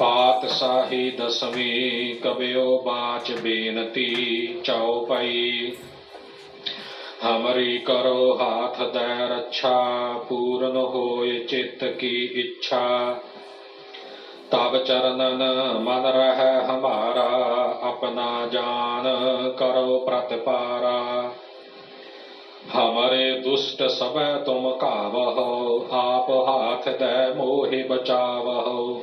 ਪਾਤਸ਼ਾਹੀ ਦਸਵੀਂ ਕਬਿਓ ਬਾਚ ਬੇਨਤੀ ਚਉਪਈ ਹਮਰੀ ਕਰੋ ਹਾਥ ਦੈ ਰੱਛਾ, ਪੂਰਨ ਹੋਏ ਚਿੱਤ ਕੀ ਇੱਛਾ। ਤਬ ਚਰਨਨ ਮਨ ਰਹਿ ਹਮਾਰਾ, ਆਪਣਾ ਜਾਨ ਕਰੋ ਪ੍ਰਤਪਾਰਾ। ਹਮਰੇ ਦੁਸ਼ਟ ਸਭੈ ਤੁਮ ਕਾਵਹੁ ਆਪ ਹਾਥ ਦੈ ਮੋਹਿ ਬਚਾਵਹੁ।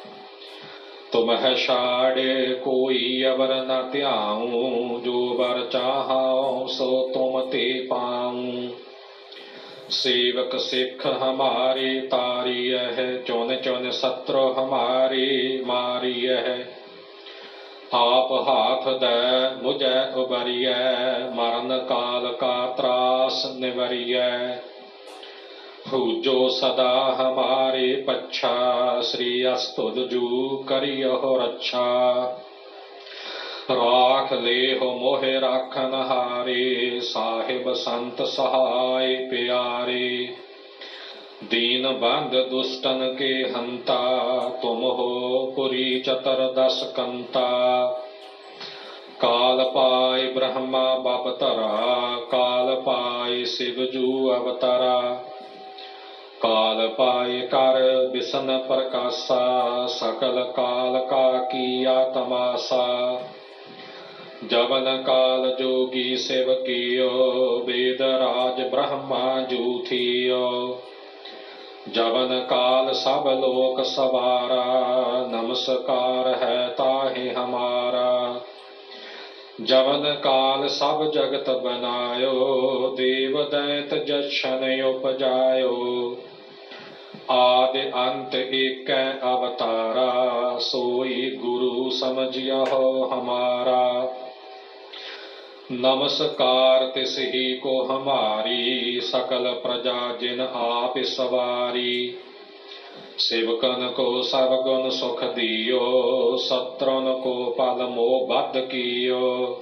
ਤੁਮਹਿ ਛਾੜੇ, ਕੋਈ ਅਵਰ ਨ ਧਿਆਉ, ਜੋ ਵਰ ਚਾਹਾਉ, ਸੋ ਤੁਮ ਤੇ ਪਾਉ। ਸੇਵਕ ਸਿੱਖ ਹਮਾਰੇ, ਤਾਰੀਐ ਚੁਨ ਚੁਨ ਸਤਰੋ ਹਮਾਰੇ, ਮਾਰੀਐ ਆਪ ਹਾਥ ਦੈ, ਮੁਝੈ ਉਬਰੀਐ, ਮਰਨ ਕਾਲ ਕਾ ਤਰਾਸ ਨਿਵਰੀਐ। ਹੂਜੋ ਸਦਾ ਹਮਾਰੇ ਪੱਛਾ ਸ੍ਰੀ ਅਸਤੁਦ ਜੂ ਕਰਿਓ ਰੱਛਾ ਰਾਖ ਲੇਹੁ ਮੋਹਿ ਰਾਖਨ ਹਾਰੇ ਸਾਹਿਬ ਸੰਤ ਸਹਾਇ ਪਿਆਰੇ ਦੀਨ ਬੰਦ ਦੁਸ਼ਟਨ ਕੇ ਹੰਤਾ ਤੁਮ ਹੋ ਪੁਰੀ ਚਤਰ ਦਸ ਕੰਤਾ ਕਾਲ ਪਾਇ ਬ੍ਰਹਮਾ ਬਪਤਰਾ ਕਾਲ ਪਾਇ ਸਿਵ ਕਾਲ ਪਾਇ ਕਰ ਬਿਸਨ ਪ੍ਰਕਾਸ਼ਾ, ਸਕਲ ਕਾਲ ਕਾ ਕੀਆ ਤਮਾਸਾ ਜਵਨ ਕਾਲ ਜੋਗੀ ਸਿਵ ਕੀਓ, ਵੇਦ ਰਾਜ ਬ੍ਰਹਮਾ ਜੂ ਜਵਨ ਕਾਲ ਸਭ ਲੋਕ ਸਵਾਰਾ, ਨਮਸਕਾਰ ਹੈ ਤਾਹੇ ਹਮਾਰਾ। ਜਵਨ ਕਾਲ ਸਭ ਜਗਤ ਬਨਾਇਓ, ਦੇਵ ਦੈਤ ਜਸ਼ਨ ਉਪਜਾਇਓ। ਆਦਿ ਅੰਤ ਏਕੈ ਅਵਤਾਰਾ, ਸੋਈ ਗੁਰੂ ਸਮਝਿਓ ਹਮਾਰਾ। ਨਮਸਕਾਰ ਤਿਸ ਹੀ ਕੋ ਹਮਾਰੀ, ਸਕਲ ਪ੍ਰਜਾ ਜਿਨ ਆਪ ਸਵਾਰੀ। ਸੇਵਕਨ ਕੋ ਸਭ ਗੁਣ ਸੁਖ ਦਿਓ ਸਤਰਨ ਕੋ ਪਲ ਮੋਹ ਬੱਧ ਕੀਓ।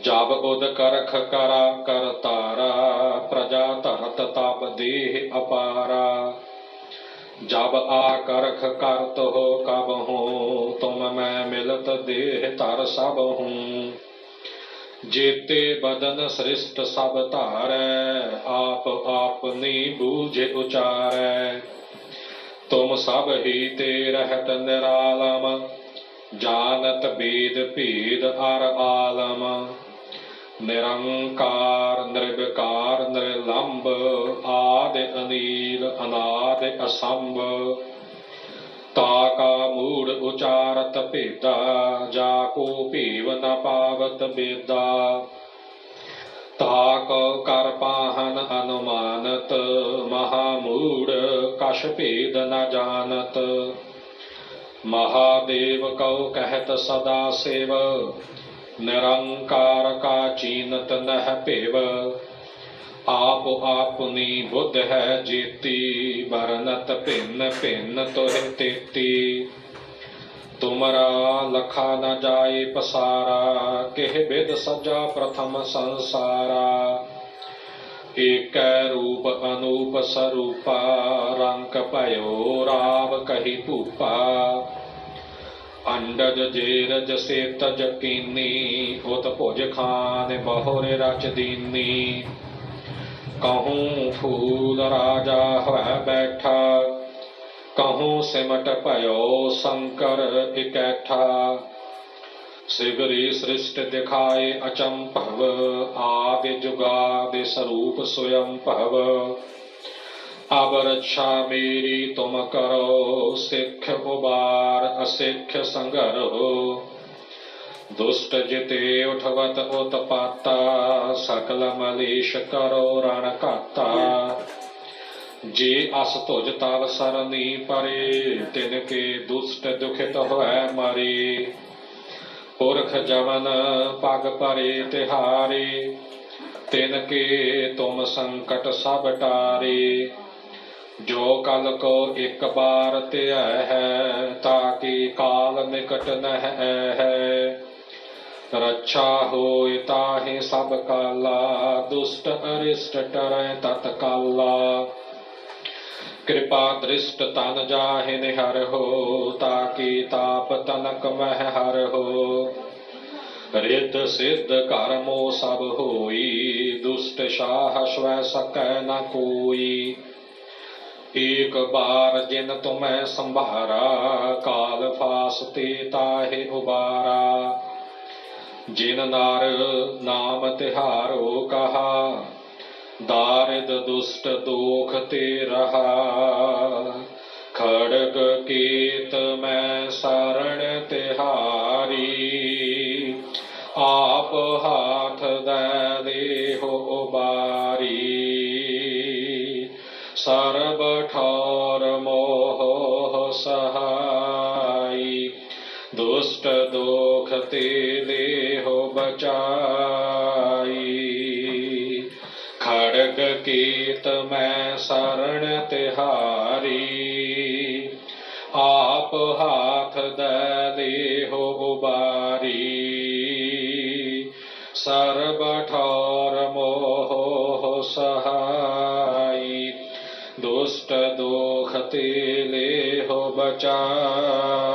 ਜਬ ਉਦ ਕਰਖ ਕਰਾ ਕਰ ਤਾਰਾ, ਪ੍ਰਜਾ ਧਰਤ ਤਬ ਦੇਹ ਅਪਾਰਾ। ਜਬ ਆ ਕਰਖ ਕਰਤ ਹੋ ਕਬ ਹੂੰ, ਤੁਮ ਮੈਂ ਮਿਲਤ ਦੇਹ ਧਰ ਸਭ ਹੂੰ। ਜੇਤੇ ਬਦਨ ਸ੍ਰਿਸ਼ਟ ਸਭ ਧਾਰੈ, ਆਪ ਆਪਨੀ ਬੂਝੇ ਉਚਾਰੈ। ਤੁਮ ਸਭ ਹੀ ਤੇ ਰਹਿਤ ਨਿਰਾਲਮ ਜਾਨਤ ਬੇਦ ਭੇਦ ਅਰ ਆਲਮ। ਨਿਰੰਕਾਰ, ਨਿਰਵਿਕਾਰ ਨਿਰਲੰਭ ਆਦਿ ਅਨੀਲ, ਅਨਾਦਿ ਅਸੰਭ। ਤਾ ਕਾ ਮੂੜ ਉਚਾਰਤ ਭੇਦਾ, ਜਾ ਕੋ ਭੀਵ ਨ ਪਾਵਤ ਬੇਦਾ ਤਾ ਕੋ ਕਰ ਪਾਹਨ ਅਨੁਮਾਨਤ, ਮਹਾ ਮੂੜ ਕਛ ਭੇਦ ਨ ਜਾਣਤ। ਮਹਾਦੇਵ ਕਉ ਕਹਿਤ ਸਦਾ ਸੇਵ ਨਿਰੰਕਾਰ ਕਾ ਚੀਨਤ ਨਹਿ ਭੇਵ, ਆਪ ਆਪਨੀ ਬੁੱਧ ਹੈ ਜੀਤੀ ਬਰਨਤ ਭਿੰਨ ਭਿੰਨ ਤੋਹਿ ਤੇਤੀ। ਤੁਮਰਾ ਲਖਾ ਨ ਜਾਏ ਪਸਾਰਾ, ਕਿਹ ਬਿਦ ਸਜਾ ਪ੍ਰਥਮ ਸੰਸਾਰਾ। ਏਕੈ ਰੂਪ ਅਨੂਪ ਸਰੂਪਾ, ਰੰਗ ਭਇਓ ਰਾਵ ਕਹੀ ਭੂਪਾ। ਅੰਡਜ ਜੇਰਜ ਸੇਤਜ ਕੀਨੀ ਉਤ ਭੁਜ ਖਾਨ ਬਹੁਰੇ ਰਚ ਦੀਨੀ। ਕਹੂੰ ਫੂਲ ਰਾਜਾ ਹੋਇ ਬੈਠਾ, ਕਹੂੰ ਸਿਮਟ ਭਇਓ ਸ਼ੰਕਰ ਇਕੈਠਾ। ਸਿਗਰੀ ਸ੍ਰਿਸ਼ਟ ਦਿਖਾਏ ਅਚੰਭਵ, ਆਦਿ ਜੁਗਾਦਿ ਸਰੂਪ ਸੁਯੰ ਭਵ। ਅਬ ਮੇਰੀ ਤੁਮ ਕਰੋ ਸਿੱਖ ਉਬਾਰ ਅਸਿੱਖ ਸੰਘਰੋ ਦੁਸ਼ਟ ਜਿਤੇ ਉਠਵਤ ਉਤਪਾਤਾ ਸਕਲ ਮਲੇਸ਼ ਕਰੋ ਰਣ ਘਾਤਾ ਜੇ ਅਸ ਤੁਜ ਤਵ ਸਰਨੀ ਪਰੇ ਤਿਨ ਕੇ ਦੁਸ਼ਟ ਦੁਖਿਤ ਹੋਇ ਮਾਰੇ ਪੁਰਖ ਜਮਨ ਪਗ ਪਰੇ ਤਿਹਾਰੇ ਤਿਨ ਕੇ ਤੁਮ ਸੰਕਟ ਸਭ ਟਾਰੇ ਜੋ ਕਲ ਕੋ ਇੱਕ ਬਾਰ ਧਿਆ ਹੈ ਤਾਕਿ ਕਾਲ ਨਿਕਟ ਨਹਿ ਹੈ? ਰੱਛਾ ਹੋਇ ਤਾਹੇ ਸਭ ਕਾਲਾ, ਦੁਸ਼ਟ ਅਰਿਸ਼ਟ ਟਰੈ ਤਤ ਕਾਲਾ। ਕਿਰਪਾ ਦ੍ਰਿਸ਼ਟ ਤਨ ਜਾਹਿ ਨਿਹਰ ਹੋ ਤਾਕਿ ਤਾਪ ਤਨਕ ਮਹਿ ਹਰ ਹੋ? ਰਿਤ ਸਿੱਧ ਕਰਮੋ ਸਭ ਹੋਈ, ਦੁਸ਼ਟ ਸ਼ਾਹ ਸਵੈ ਸਕੈ ਨ ਕੋਈ। ਏਕ ਬਾਰ ਜਿਨ ਤੁਮੈ ਸੰਭਾਰਾ, ਕਾਲ ਫਾਸਤੇ ਤਾਹੇ ਉਬਾਰਾ। ਜਿਨ ਨਾਰ ਨਾਮ ਤਿਹਾਰੋ ਕਹਾ, ਦਾਰਿਦ ਦੁਸ਼ਟ ਦੋਖ ਤੇ ਰਹਾ। ਖੜਗ ਕੀਤ ਸਰਬ ਠੌਰ ਮੋਹ ਸਹਾਈ। ਦੁਸ਼ਟ ਦੋਖ ਤੇ ਦੇਹੋ ਬਚਾਈ। ਖੜਗ ਕੀਤ ਮੈਂ ਸਰਣ ਤਿਹਾਰੀ। ਆਪ ਹਾਥ ਦੇ ਦੁਸ਼ਟ ਦੋਖ ਤੇ ਲੇਹੋ ਬਚਾਈ